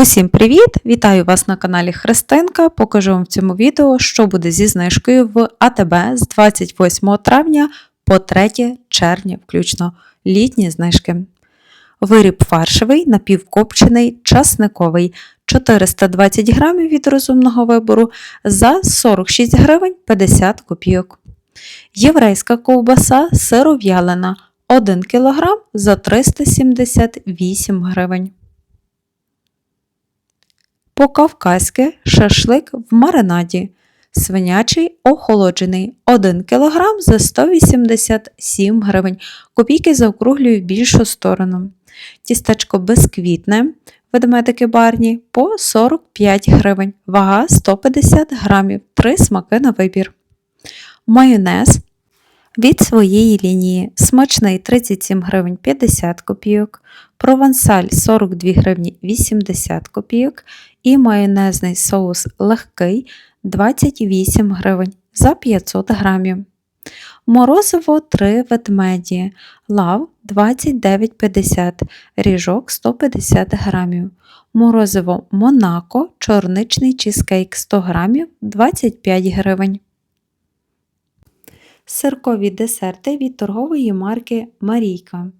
Усім привіт! Вітаю вас на каналі Христинка. Покажу вам в цьому відео, що буде зі знижкою в АТБ з 28 травня по 3 червня, включно літні знижки. Виріб фаршевий, напівкопчений, часниковий 420 грамів від розумного вибору за 46 гривень 50 копійок. Єврейська ковбаса сиров'ялина 1 кг за 378 гривень. По-кавказьки шашлик в маринаді. Свинячий охолоджений 1 кг за 187 гривень. Копійки заокруглюю в більшу сторону. Тістечко безквітне, ведмедики барні по 45 гривень. Вага 150 грамів. Три смаки на вибір. Майонез від своєї лінії. Смачний 37 гривень 50 копійок. Провансаль 42 гривні 80 копійок і майонезний соус легкий 28 гривень за 500 грамів. Морозиво 3 ведмеді, лав 29,50, ріжок 150 грамів. Морозиво Монако, чорничний чизкейк 100 грамів 25 гривень. Сиркові десерти від торгової марки Марійка.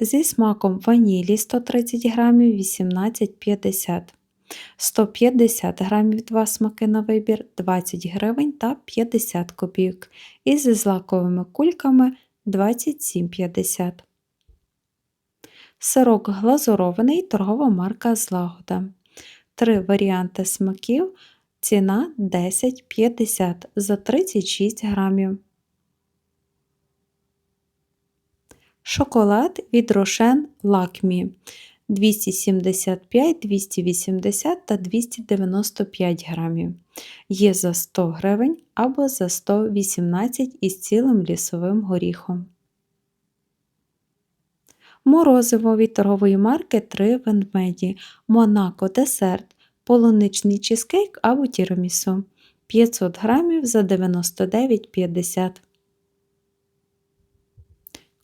Зі смаком ванілі 130 грамів 18,50 150 грамів два смаки на вибір 20 гривень та 50 копійок. І зі злаковими кульками 27,50. Сирок глазурований торгова марка Злагода. Три варіанти смаків. Ціна 10,50 за 36 грамів. Шоколад від Рошен Лакмі 275, 280 та 295 грамів. Є за 100 гривень або за 118 із цілим лісовим горіхом. Морозиво від торгової марки 3 венмеді, Монако десерт, полуничний чизкейк або тірамісу 500 грамів за 99,50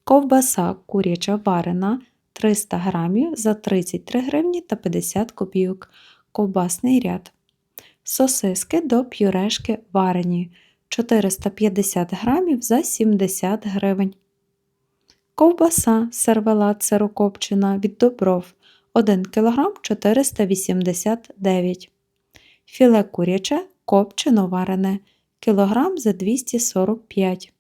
Ковбаса куряча варена 300 грамів за 33 гривні та 50 копійок. Ковбасний ряд. Сосиски до пюрешки варені 450 грамів за 70 гривень. Ковбаса сервелат сирокопчена від добров 1 кг 489 Філе куряче копчено варене кілограм за 245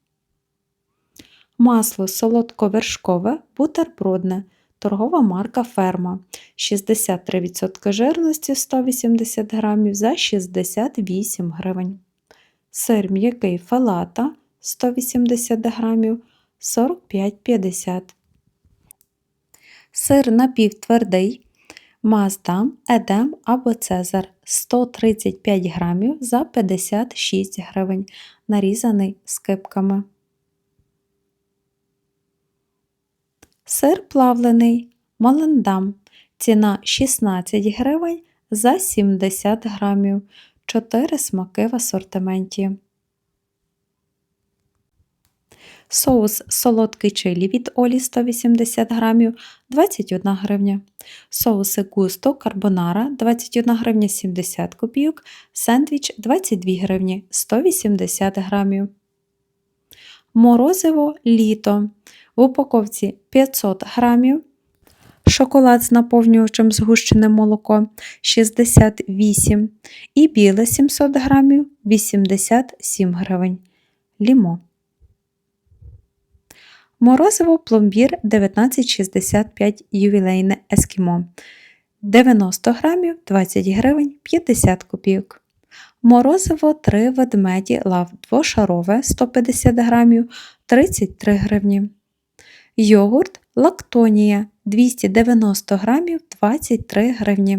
Масло солодковершкове бутербродне, торгова марка Ферма 63% жирності 180 грамів за 68 гривень. Сир м'який фалата 180 грамів 45,50 Сир напівтвердий Маздам, Едем або Цезар 135 грамів за 56 гривень, нарізаний скипками. Сир плавлений Малендам. Ціна 16 гривень за 70 грамів. 4 смаки в асортименті. Соус солодкий чилі від Олі 180 грамів 21 гривня. Соуси густо карбонара 21 гривня 70 копійок. Сендвіч 22 гривні 180 грамів. Морозиво літо в упаковці 500 грамів, шоколад з наповнювачем згущене молоко 68 і біле 700 грамів 87 гривень. Лімо. Морозиво пломбір 1965 ювілейне ескімо. 90 грамів 20 гривень 50 копійок. Морозиво 3 ведмеді лав двошарове 150 грамів 33 гривні. Йогурт Лактонія 290 грамів 23 гривні.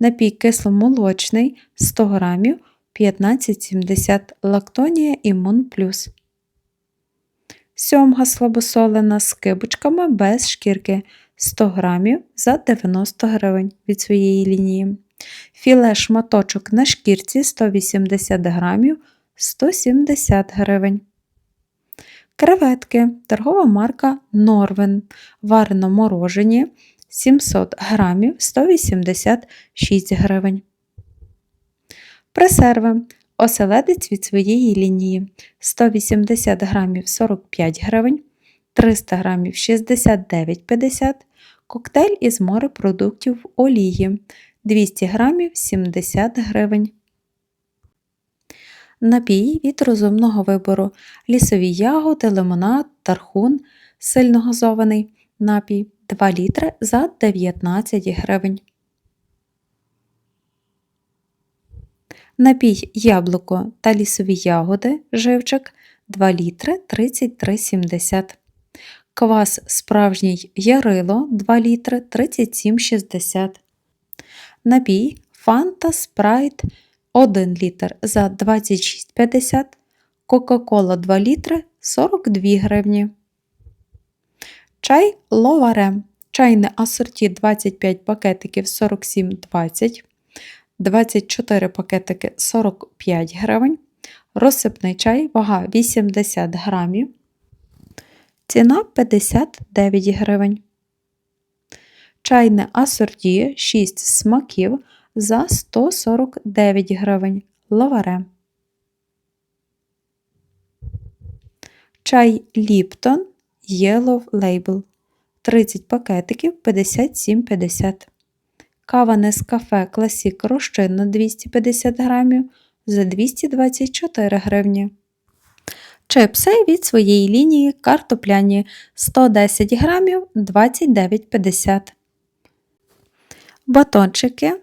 Напій кисломолочний 100 грамів 15,70 Лактонія Імун Плюс. Сьомга слабосолена з кибочками без шкірки 100 грамів за 90 гривень від своєї лінії. Філе шматочок на шкірці 180 грамів 170 гривень. Креветки, торгова марка Норвен, варено морожені. 700 грамів 186 гривень. Пресерви. Оселедець від своєї лінії. 180 грамів 45 гривень, 300 грамів 69,50 коктейль із морепродуктів олії. 200 грамів 70 гривень. Напій від розумного вибору лісові ягоди, лимонад, тархун, сильно газований напій 2 літри за 19 гривень. Напій яблуко та лісові ягоди живчик 2 літри 33,70. Квас справжній ярило 2 літри 37,60. Напій Фанта Спрайт 1 літр за 26,50. Кока-кола 2 літри 42 гривні. Чай ловаре. Чайне асорті 25 пакетиків 47,20. 24 пакетики 45 гривень. Розсипний чай, вага 80 грамів. Ціна 59 гривень. Чайне асорті 6 смаків за 149 гривень. Лаваре. Чай Ліптон Yellow Label 30 пакетиків 57,50. Кава Нескафе Класік розчинна 250 грамів за 224 гривні. Чипси від своєї лінії картопляні 110 грамів 29,50. Батончики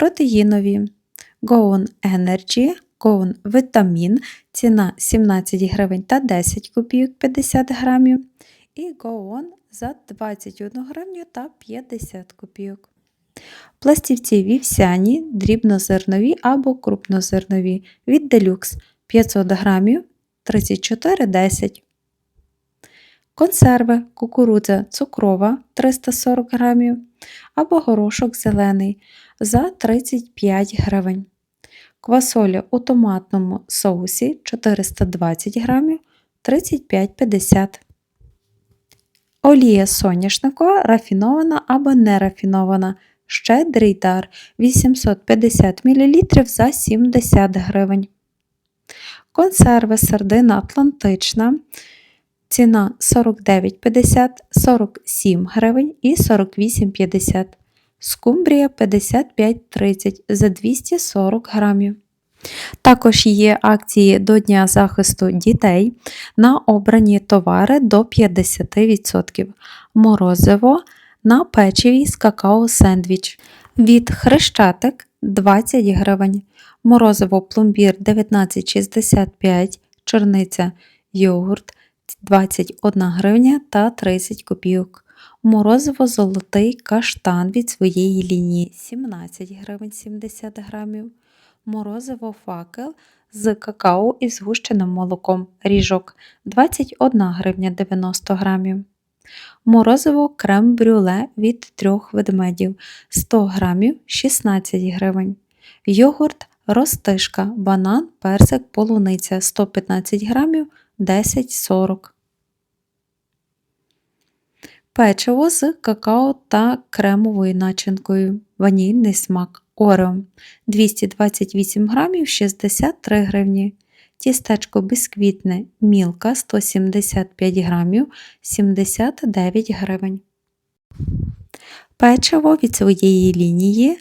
протеїнові Goon Energy, Goon Vitamin, ціна 17 гривень та 10 копійок 50 грамів. І Goon за 21 гривню та 50 копійок. Пластівці вівсяні, дрібнозернові або крупнозернові від Deluxe 500 грамів 34,10. Консерви кукурудза цукрова 340 грамів або горошок зелений за 35 гривень. Квасоля у томатному соусі 420 грамів 35,50 Олія соняшникова рафінована або нерафінована. Щедрий дар 850 мл за 70 гривень. Консерви сардина Атлантична. Ціна 49,50, 47 гривень і 48,50. Скумбрія 55,30 за 240 грамів. Також є акції до Дня захисту дітей на обрані товари до 50%. Морозиво на печиві з какао сендвіч. Від хрещатик 20 гривень. Морозиво пломбір 19,65, чорниця йогурт 21 гривня та 30 копійок. Морозиво золотий каштан від своєї лінії 17 гривень 70 грамів. Морозиво факел з какао і згущеним молоком ріжок 21 гривня 90 грамів. Морозиво крем брюле від трьох ведмедів 100 грамів 16 гривень. Йогурт ростишка, банан, персик, полуниця 115 грамів 10,40 Печиво з какао та кремовою начинкою. Ванільний смак Орео 228 грамів 63 гривні. Тістечко бісквітне мілка 175 грамів 79 гривень. Печиво від своєї лінії.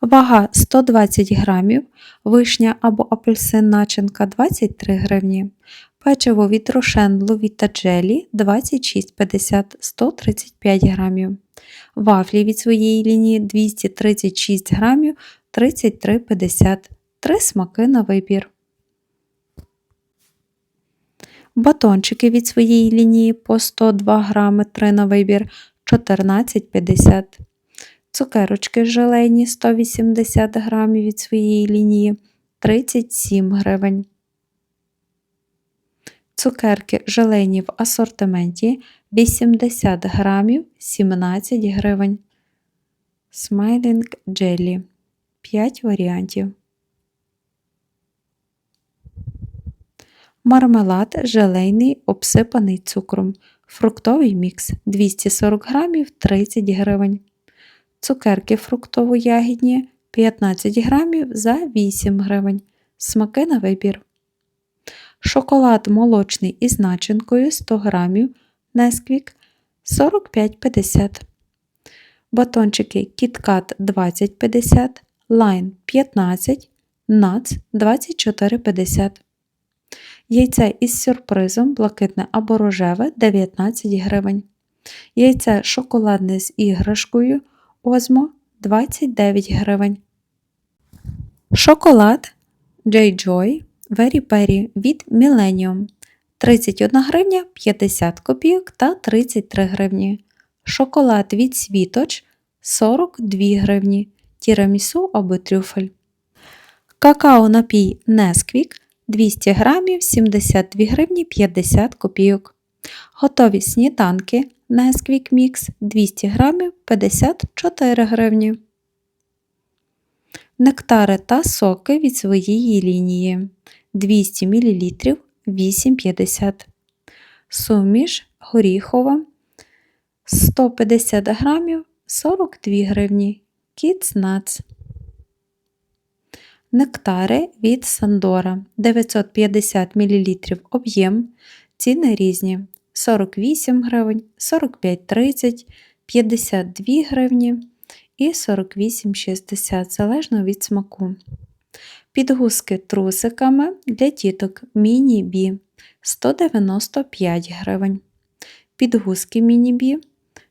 Вага 120 грамів, вишня або апельсин начинка 23 гривні. Печиво від Рошен Ловіта Джелі 26,50 135 грамів. Вафлі від своєї лінії 236 грамів 33,50 3 смаки на вибір. Батончики від своєї лінії по 102 грами 3 на вибір 14,50 Цукерочки желейні 180 грамів від своєї лінії 37 гривень. Цукерки желейні в асортименті 80 грамів 17 гривень. Смайлінг джелі 5 варіантів. Мармелад желейний обсипаний цукром. Фруктовий мікс 240 грамів 30 гривень. Цукерки фруктово-ягідні 15 грамів за 8 гривень. Смаки на вибір. Шоколад молочний із начинкою 100 грамів Несквік 45,50. Батончики KitKat 20,50, Line 15, Nuts 24,50. Яйце із сюрпризом блакитне або рожеве 19 гривень. Яйце шоколадне з іграшкою Озмо 29 гривень. Шоколад J-Joy Very Berry від Millennium 31 гривня 50 копійок та 33 гривні. Шоколад від Світоч 42 гривні. Тірамісу або трюфель. Какао напій Несквік 200 грамів 72 гривні 50 копійок. Готові сніданки Несквік Мікс 200 грамів 54 гривні. Нектари та соки від своєї лінії 200 мл 8,50. Суміш горіхова 150 грамів 42 гривні. Nuts. Нектари від Сандора 950 мл об'єм. Ціни різні: 48 гривень, 45,30, 52 гривні і 48,60 залежно від смаку. Підгузки трусиками для діток міні-бі 195 гривень. Підгузки міні-бі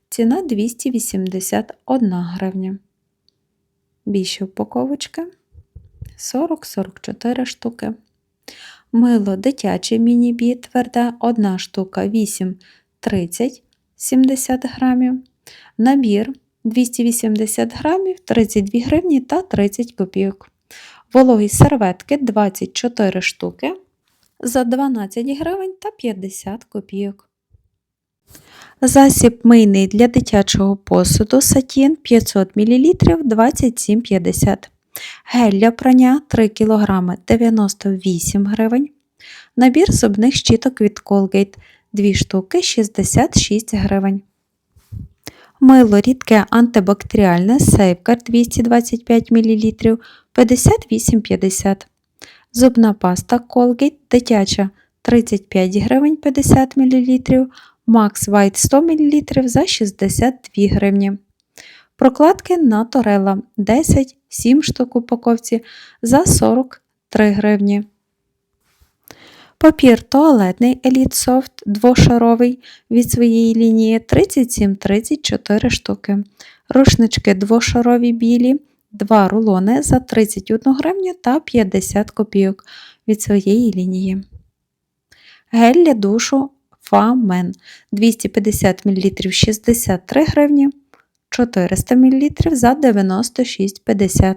ціна 281 гривня. Більші упаковочки 40-44 штуки. Мило дитяче міні-бі тверде 1 штука 8 30 70 грамів. Набір 280 грамів 32 гривні та 30 копійок. Вологі серветки 24 штуки за 12 гривень та 50 копійок. Засіб мийний для дитячого посуду сатін 500 мл 27,50 Гель для прання 3 кг 98 гривень. Набір зубних щіток від Colgate 2 штуки 66 гривень. Мило рідке антибактеріальне Safeguard 225 мл 58,50 Зубна паста Colgate дитяча 35 гривень 50 мл, Max White 100 мл за 62 гривні. Прокладки на Торела 10 7 штук упаковці за 43 гривні. Папір туалетний Elite Soft двошаровий від своєї лінії 37-34 штуки. Рушнички двошарові білі, 2 рулони за 31 гривню та 50 копійок від своєї лінії. Гель для душу Фамен 250 мл 63 гривні, 400 мл за 96,50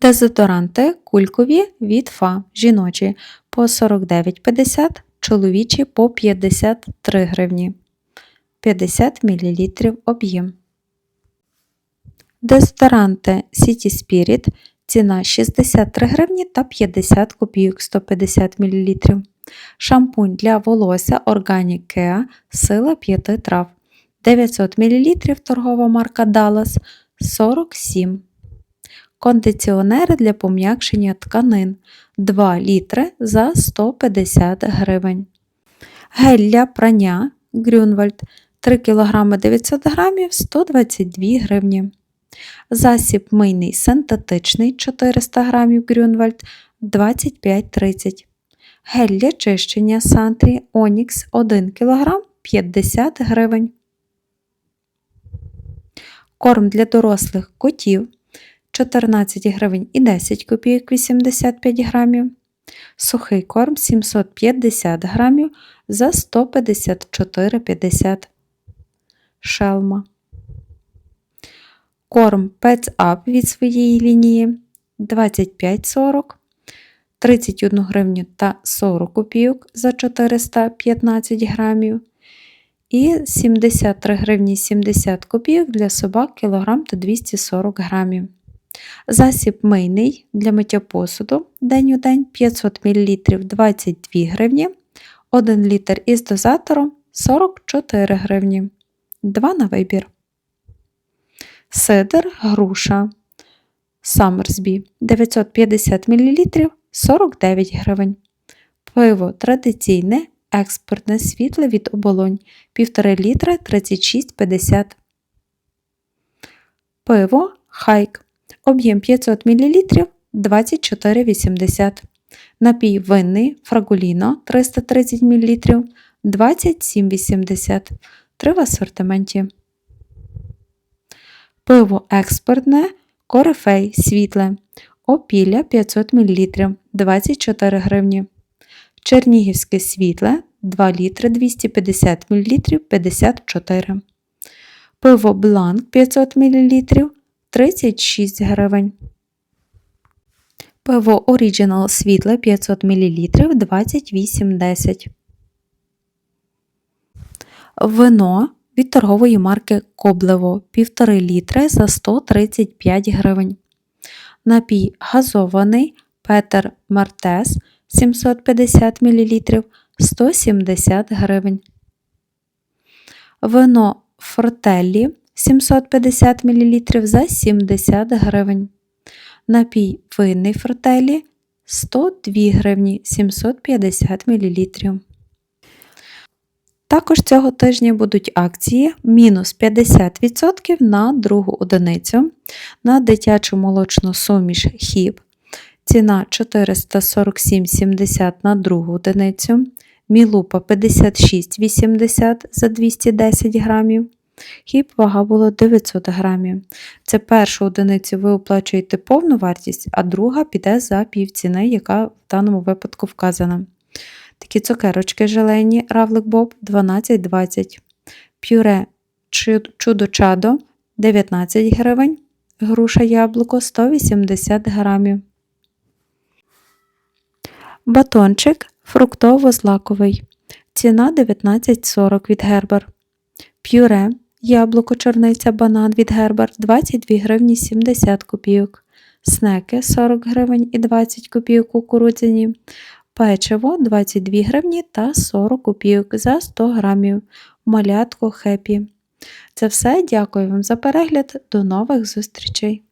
Дезодоранти кулькові від Фа жіночі по 49,50 чоловічі по 53 гривні. 50 мл об'єм. Дезодоранти City Spirit ціна 63 гривні та 50 копійок 150 мл. Шампунь для волосся Organic Kea сила 5 трав 900 мл торгова марка Dallas 47 Кондиціонери для пом'якшення тканин 2 літри за 150 гривень. Гель для прання Грюнвальд 3 кг 900 г 122 гривні. Засіб мийний синтетичний 400 г Грюнвальд 25,30 Гель для чищення Сантрі Онікс 1 кг 50 гривень. Корм для дорослих котів 14 гривень і 10 копійок 85 грамів. Сухий корм 750 грамів за 154,50 шелма. Корм Pets від своєї лінії 25,40, 31 гривню та 40 копійок за 415 грамів. І 73 гривні 70 копійок для собак кілограм та 240 грамів. Засіб мийний для миття посуду день у день 500 мл 22 гривні, 1 літр із дозатором 44 гривні. 2 на вибір. Сидр груша Саммерсбі 950 мл 49 гривень. Пиво традиційне експортне світле від оболонь 1,5 літра 36,50. Пиво Хайк. Об'єм 500 мл 24,80. Напій винний Фрагуліно 330 мл 27,80. Три в асортименті. Пиво експортне Корифей світле. Опілля 500 мл 24 гривні. Чернігівське світле 2 літри 250 мл 54. Пиво Бланк 500 мл 36 гривень. Пиво Оріджинал світле 500 мл 28,10. Вино від торгової марки Коблево 1,5 літри за 135 гривень. Напій газований Петер Мартес 750 мл 170 гривень. Вино Фортеллі 750 мл за 70 гривень. Напій винний Фортеллі 102 гривні 750 мл. Також цього тижня будуть акції мінус 50% на другу одиницю на дитячу молочну суміш хіб. Ціна 447,70 на другу одиницю. Мілупа 56,80 за 210 грамів. Хіб вага була 900 грамів. Це першу одиницю ви оплачуєте повну вартість, а друга піде за півціни, яка в даному випадку вказана. Такі цукерочки желені Равлик Боб 12,20. Пюре чудо-чадо 19 гривень. Груша яблуко 180 грамів. Батончик фруктово-злаковий. Ціна 19,40 від Гербер. Пюре яблуко, чорниця, банан від Гербер 22 гривні 70 копійок. Снеки 40 гривень і 20 копійок кукурудзяні. Печиво 22 гривні та 40 копійок за 100 грамів. Малятко хепі. Це все. Дякую вам за перегляд. До нових зустрічей!